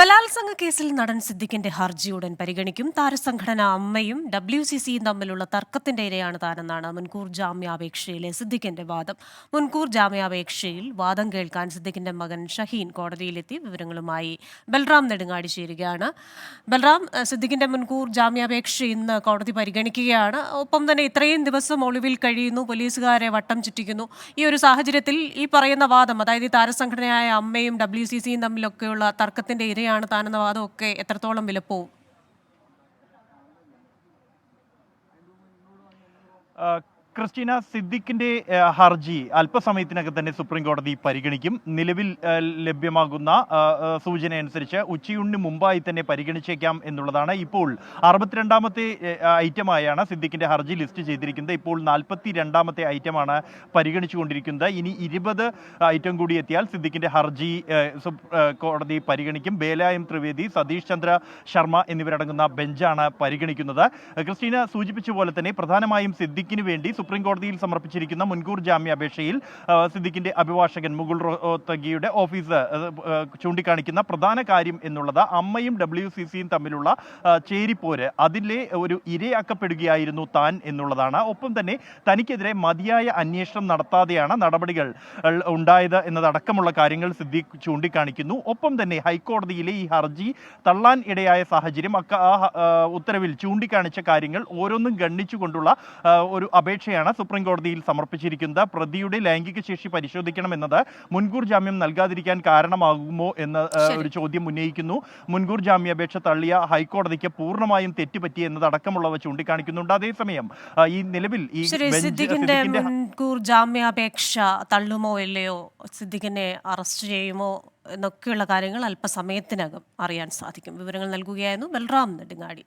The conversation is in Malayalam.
ബലാത്സംഗ കേസിൽ നടൻ സിദ്ദിഖിന്റെ ഹർജി ഉടൻ പരിഗണിക്കും. താരസംഘടന അമ്മയും ഡബ്ല്യു സി സിയും തമ്മിലുള്ള തർക്കത്തിന്റെ ഇരയാണ് താനെന്നാണ് മുൻകൂർ ജാമ്യാപേക്ഷയിലെ സിദ്ദിഖിന്റെ വാദം. മുൻകൂർ ജാമ്യാപേക്ഷയിൽ വാദം കേൾക്കാൻ സിദ്ദിഖിന്റെ മകൻ ഷഹീൻ കോടതിയിലെത്തി വിവരങ്ങളുമായി. ബൽറാം നെടുങ്ങാടി ചേരുകയാണ്. ബൽറാം സിദ്ദിഖിന്റെ മുൻകൂർ ജാമ്യാപേക്ഷ ഇന്ന് കോടതി പരിഗണിക്കുകയാണ്. ഒപ്പം തന്നെ ഇത്രയും ദിവസം ഒളിവിൽ കഴിയുന്നു പോലീസുകാരെ വട്ടം ചുറ്റിക്കുന്നു. ഈ ഒരു സാഹചര്യത്തിൽ ഈ പറയുന്ന വാദം അതായത് താരസംഘടനയായ അമ്മയും ഡബ്ല്യു സി സിയും തമ്മിലൊക്കെയുള്ള തർക്കത്തിന്റെ ഇരയാണ് താനെന്ന വാദമൊക്കെ എത്രത്തോളം വിലപ്പോവും? ക്രിസ്റ്റീന സിദ്ദിഖിന്റെ ഹർജി അല്പസമയത്തിനകം തന്നെ സുപ്രീം കോടതി പരിഗണിക്കും. നിലവിൽ ലഭ്യമാകുന്ന സൂചനയനുസരിച്ച് ഉച്ചയൂണിന് മുമ്പായി തന്നെ പരിഗണിച്ചേക്കാം എന്നുള്ളതാണ് ഇപ്പോൾ അറുപത്തിരണ്ടാമത്തെ ഐറ്റമായാണ് സിദ്ദിഖിന്റെ ഹർജി ലിസ്റ്റ് ചെയ്തിരിക്കുന്നത്. ഇപ്പോൾ നാൽപ്പത്തി രണ്ടാമത്തെ ഐറ്റമാണ് പരിഗണിച്ചുകൊണ്ടിരിക്കുന്നത്. ഇനി ഇരുപത് ഐറ്റം കൂടി എത്തിയാൽ സിദ്ദിഖിന്റെ ഹർജി കോടതി പരിഗണിക്കും. ബേലായം ത്രിവേദി സതീഷ് ചന്ദ്ര ശർമ്മ എന്നിവരടങ്ങുന്ന ബെഞ്ചാണ് പരിഗണിക്കുന്നത്. ക്രിസ്റ്റീന സൂചിപ്പിച്ച പോലെ തന്നെ പ്രധാനമായും സിദ്ദിഖിന് വേണ്ടി സുപ്രീം കോടതിയിൽ സമർപ്പിച്ചിരിക്കുന്ന മുൻകൂർ ജാമ്യാപേക്ഷയിൽ സിദ്ദിഖിന്റെ അഭിഭാഷകൻ മുകുൾ റോത്തഗിയുടെ ഓഫീസ് ചൂണ്ടിക്കാണിക്കുന്ന പ്രധാന കാര്യം എന്നുള്ളത് അമ്മയും ഡബ്ല്യു സി സിയും തമ്മിലുള്ള ചേരിപ്പോര് അതിലെ ഒരു ഇരയാക്കപ്പെടുകയായിരുന്നു താൻ എന്നുള്ളതാണ്. ഒപ്പം തന്നെ തനിക്കെതിരെ മതിയായ അന്വേഷണം നടത്താതെയാണ് നടപടികൾ ഉണ്ടായത് എന്നതടക്കമുള്ള കാര്യങ്ങൾ സിദ്ദീഖ് ചൂണ്ടിക്കാണിക്കുന്നു. ഒപ്പം തന്നെ ഹൈക്കോടതിയിലെ ഈ ഹർജി തള്ളാൻ ഇടയായ സാഹചര്യം ഉത്തരവിൽ ചൂണ്ടിക്കാണിച്ച കാര്യങ്ങൾ ഓരോന്നും ഗണ്ണിച്ചുകൊണ്ടുള്ള ഒരു ഒരു അപേക്ഷയാണ് സുപ്രീം കോടതിയിൽ സമർപ്പിച്ചിരിക്കുന്നത്. പ്രതിയുടെ ലൈംഗിക ശേഷി പരിശോധിക്കണമെന്നത് മുൻകൂർ ജാമ്യം നൽകാതിരിക്കാൻ കാരണമാകുമോ എന്ന ഒരു ചോദ്യം ഉന്നയിക്കുന്നു. മുൻകൂർ ജാമ്യാപേക്ഷ തള്ളിയ ഹൈക്കോടതിക്ക് പൂർണമായും തെറ്റുപറ്റി എന്നതടക്കമുള്ളവ ചൂണ്ടിക്കാണിക്കുന്നുണ്ട്. അതേസമയം ഈ നിലവിൽ ഈ സിദ്ദിഖിന്റെ മുൻകൂർ ജാമ്യാപേക്ഷ തള്ളുമോ ഇല്ലയോ സിദ്ദിഖിനെ അറസ്റ്റ് ചെയ്യുമോ എന്നൊക്കെയുള്ള കാര്യങ്ങൾ അല്പസമയത്തിനകം അറിയാൻ സാധിക്കും. വിവരങ്ങൾ നൽകുകയായിരുന്നു ബൽറാം നെടുങ്ങാടി.